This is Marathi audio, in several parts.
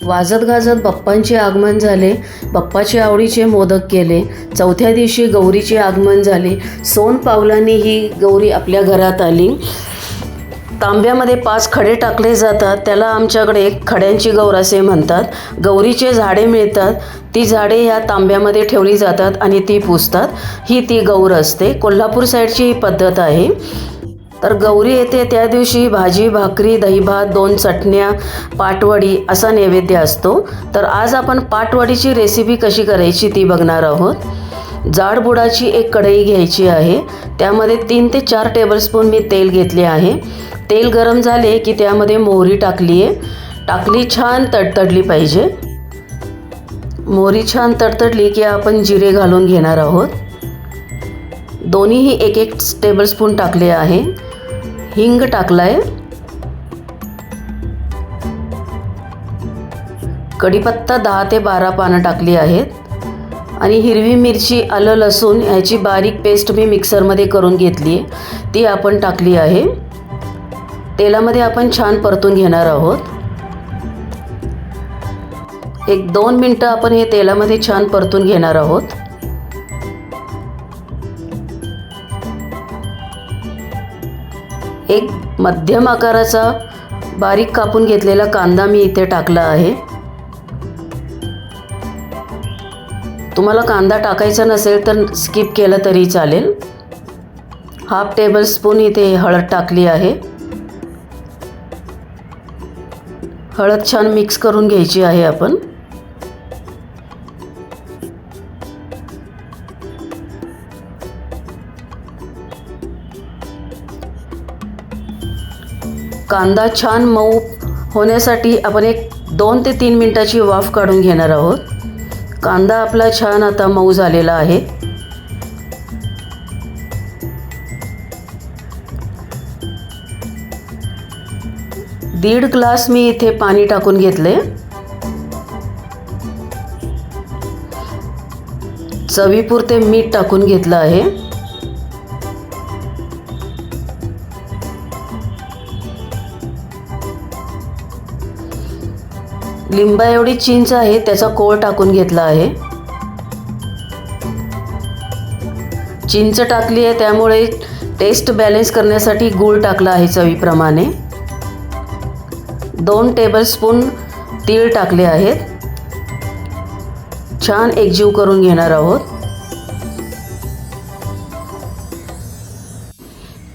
वाजत गाजत बाप्पांचे आगमन झाले. बाप्पाचे आवडीचे मोदक केले. चौथ्या दिवशी गौरीचे आगमन झाले. सोन पावलांनी ही गौरी आपल्या घरात आली. तांब्यामध्ये पाच खडे टाकले जातात. त्याला आमच्याकडे खड्यांची गौर असे म्हणतात. गौरीचे झाडे मिळतात. ती झाडे ह्या तांब्यामध्ये ठेवली जातात आणि ती पुजतात ही ती गौर असते. कोल्हापूर साईडची ही पद्धत आहे. तर गौरी येते त्या दिवशी भाजी भाकरी दहीभात दोन चटण्या पाटवडी असा नैवेद्य असतो. तर आज आपण पाटवडीची रेसिपी कशी करायची ती बघणार आहोत. जाड बुडाची एक कढई घ्यायची आहे. त्यामध्ये तीन ते चार टेबलस्पून मी तेल घेतले आहे. तेल गरम झाले की त्यामध्ये मोहरी टाकली आहे टाकली छान तडतडली पाहिजे. मोहरी छान तडतडली की आपण जिरे घालून घेणार आहोत. दोन्हीही एक एक टेबलस्पून टाकले आहे. हिंग टाकलाय. कढीपत्ता दहा ते बारा पानं टाकली आहेत. आणि हिरवी मिरची आलं लसूण ह्याची बारीक पेस्ट मी मिक्सरमध्ये करून घेतली आहे. ती आपण टाकली आहे. तेलामध्ये आपण छान परतून घेणार आहोत. एक दोन मिनटं आपण हे तेलामध्ये छान परतून घेणार आहोत. एक मध्यम आकाराचा बारीक कापून घेतलेला कांदा मी इथे टाकला आहे. तुम्हाला कांदा टाकायचा नसेल तर स्किप केलं तरी चालेल. हाफ टेबल स्पून इथे हळद टाकली आहे. हळद छान मिक्स करून घ्यायची आहे आपण. कांदा छान मऊ होण्यासाठी आपण एक दोन ते तीन मिनटाची वाफ काढून घेणार आहोत. कांदा आपला छान आता मऊ झालेला आहे. दीड ग्लास मी इथे पाणी टाकून घेतले. चवीपुरते मीठ टाकून घेतलं आहे. लिंबा एवढी चिंच आहे त्याचा कोळ टाकून घेतला आहे. चिंच टाकली आहे त्यामुळे टेस्ट बॅलेन्स करण्यासाठी गूळ टाकला आहे चवीप्रमाणे. दोन टेबलस्पून तीळ टाकले आहेत. छान एकजीव करून घेणार आहोत.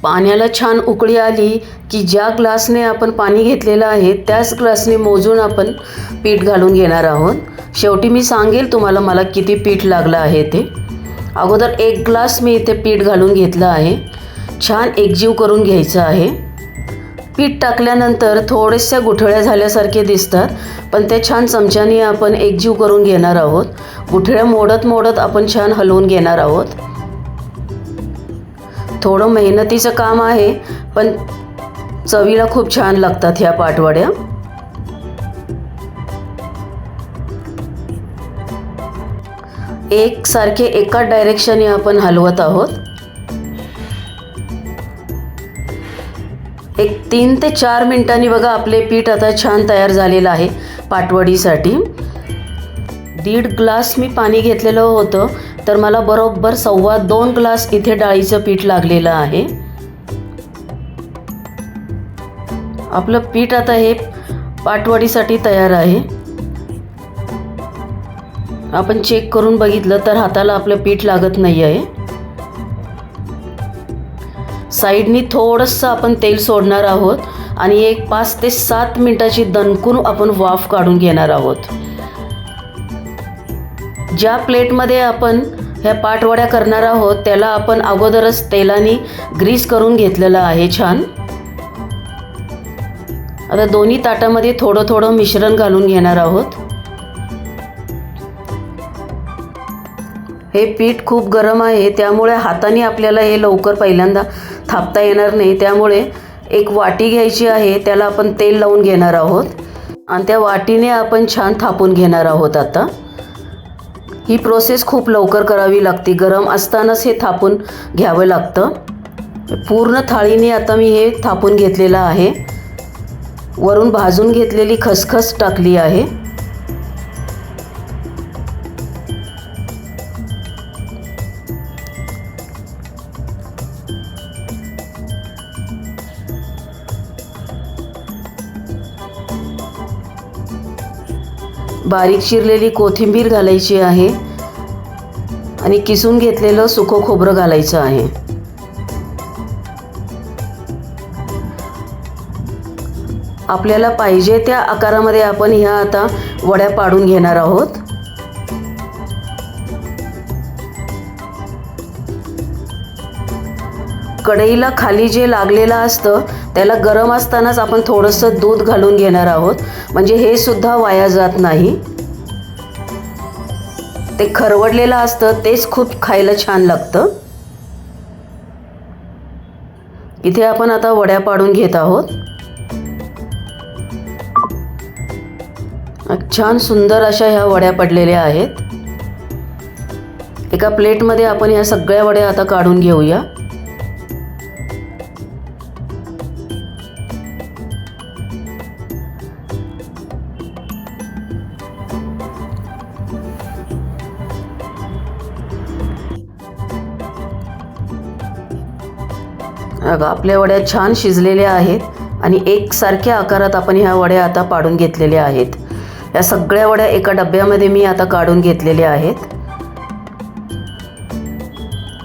पाण्याला छान उकळी आली की ज्या ग्लासने आपण पाणी घेतलेलं आहे त्याच ग्लासने मोजून आपण पीठ घालून घेणार आहोत. शेवटी मी सांगेल तुम्हाला मला किती पीठ लागलं आहे ते. अगोदर एक ग्लास मी इथे पीठ घालून घेतलं आहे. छान एकजीव करून घ्यायचं आहे. पीठ टाकल्यानंतर थोड्याशा गुठळ्या झाल्यासारखे दिसतात पण ते छान चमच्याने आपण एकजीव करून घेणार आहोत. गुठळ्या मोडत मोडत आपण छान हलवून घेणार आहोत. थोडं मेहनतीचं काम आहे पण चवीला खूप छान लागतात ह्या पाटवड्या. एकसारखे एकाच एका डायरेक्शनने आपण हलवत आहोत. एक तीन ते चार मिनिटांनी बघा आपले पीठ आता छान तयार झालेलं आहे पाटवडीसाठी. दीड ग्लास मी पाणी घेतलेलं होतं तर मला बरोबर सव्वा दोन ग्लास इथे डाळीचं पीठ लागलेलं आहे. आपलं पीठ आता हे पाटवडीसाठी तयार आहे. आपण चेक करून बघितलं तर हाताला आपलं पीठ लागत नाही आहे साईडनी थोडंसं आपण तेल सोडणार आहोत आणि एक पाच ते सात मिनटाची दणकून आपण वाफ काढून घेणार आहोत. ज्या प्लेटमध्ये आपण ह्या पाटवड्या करणार आहोत त्याला आपण अगोदरच तेलाने ग्रीस करून घेतलेलं आहे छान. आता दोन्ही ताटामध्ये थोडं थोडं मिश्रण घालून घेणार आहोत. हे पीठ खूप गरम आहे त्यामुळे हाताने आपल्याला हे लवकर पहिल्यांदा थापता येणार नाही. त्यामुळे एक वाटी घ्यायची आहे त्याला आपण तेल लावून घेणार आहोत. आणि त्या वाटीने आपण छान थापून घेणार आहोत आता. ही प्रोसेस खूप लवकर करावी लागते. गरम असतानाच हे थापून घ्यावं लागतं. पूर्ण थाळीने आता मी हे थापून घेतलेलं आहे. वरून भाजून घेतलेली खसखस टाकली आहे. बारीक चिरलेली कोथिंबीर घालायची आहे आणि किसून घेतलेलं सुखं खोबरं घालायचं आहे. आपल्याला पाहिजे त्या आकारामध्ये आपण ह्या आता वड्या पाडून घेणार आहोत. कढईला खाली जे लागलेलं असतं त्याला गरम असतानाच आपण थोडंसं दूध घालून घेणार आहोत. म्हणजे हे सुद्धा वाया जात नाही. ते खरवडलेलं असतं तेच खूप खायला छान लागतं. इथे आपण आता वड्या पाडून घेत आहोत. छान सुंदर अशा ह्या वड्या पडलेल्या आहेत. एका प्लेटमध्ये आपण ह्या सगळ्या वड्या आता काढून घेऊया. अगं आपल्या वड्या छान शिजलेल्या आहेत आणि एकसारख्या आकारात आपण ह्या वड्या आता पाडून घेतलेल्या आहेत. या सगळ्या वड्या एका डब्यामध्ये मी आता काढून घेतलेल्या आहेत.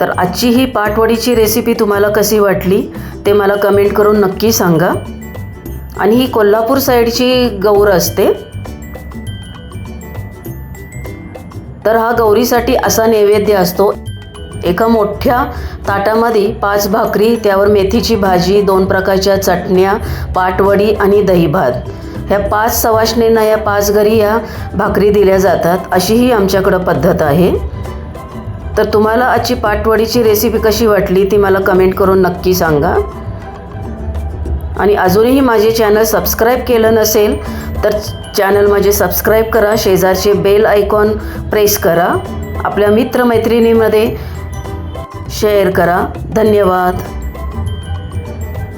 तर आजची ही पाटवडीची रेसिपी तुम्हाला कशी वाटली ते मला कमेंट करून नक्की सांगा. आणि ही कोल्हापूर साईडची गौर असते. तर हा गौरीसाठी असा नैवेद्य असतो. एका मोठ्या ताटामध्ये पाच भाकरी त्यावर मेथीची भाजी दोन प्रकारच्या चटण्या पाटवडी आणि दहीभात. ह्या पाच सवाशणींना या पाच घरी या भाकरी दिल्या जातात. अशी ही आमच्याकडं पद्धत आहे. तर तुम्हाला आजची पाटवडीची रेसिपी कशी वाटली ती मला कमेंट करून नक्की सांगा. आणि अजूनही माझे चॅनल सबस्क्राईब केलं नसेल तर चॅनल माझे सबस्क्राईब करा. शेजारचे बेल आयकॉन प्रेस करा. आपल्या मित्रमैत्रिणीमध्ये शेअर करा. धन्यवाद.